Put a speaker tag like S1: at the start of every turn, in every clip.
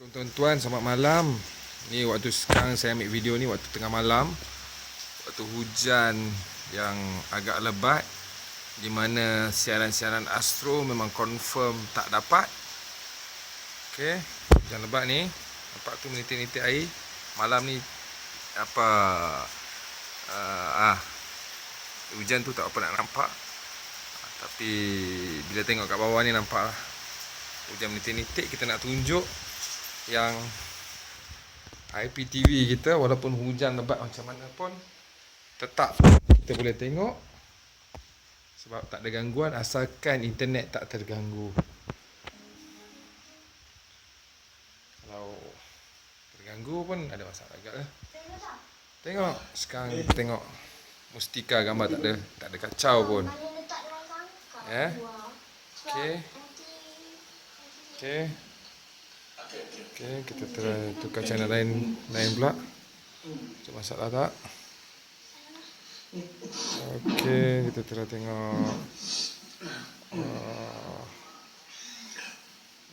S1: Assalamualaikum tuan-tuan, selamat malam. Ni waktu sekarang saya ambil video ni waktu tengah malam. Waktu hujan yang agak lebat di mana siaran-siaran astro memang confirm tak dapat. Okey, hujan lebat ni. Nampak tu menitik-nitik air. Malam ni apa uh, ah hujan tu tak apa nak nampak. Tapi bila tengok kat bawah ni nampak lah Hujan menitik-nitik kita nak tunjuk yang IPTV kita walaupun hujan lebat macam mana pun tetap kita boleh tengok sebab tak ada gangguan asalkan internet tak terganggu. Kalau terganggu pun ada masalah juga lah. Tengok sekarang kita tengok mustika gambar tak ada tak ada kacau pun. Ya. Okey.
S2: nanti
S1: Okey. Okey, kita try tukar channel lain lain pula. Ada masalah tak? Okey, kita try tengok uh,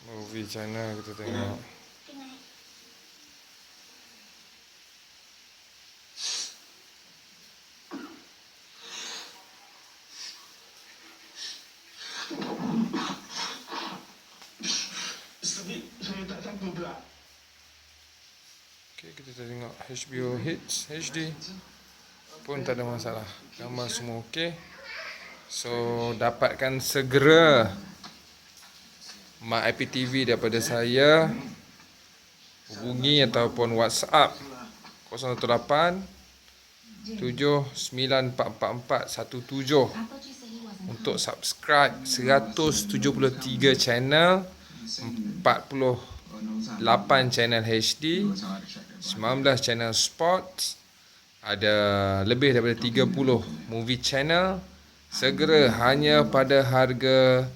S1: movie channel kita tengok.
S3: Saya tak sangka pula.
S1: Okey, kita tengok HBO Hits HD pun tak ada masalah. Gambar semua okey. So, dapatkan segera Mak IPTV daripada saya hubungi ataupun WhatsApp 018 794417 untuk subscribe 173 channel 48 channel HD 19 channel sports ada lebih daripada 30 movie channel. Segera hanya pada harga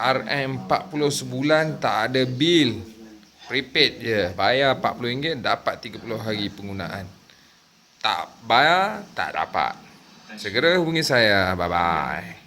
S1: RM40 sebulan tak ada bil prepaid je. Bayar RM40 dapat 30 hari penggunaan. Tak bayar tak dapat. Segera hubungi saya. Bye bye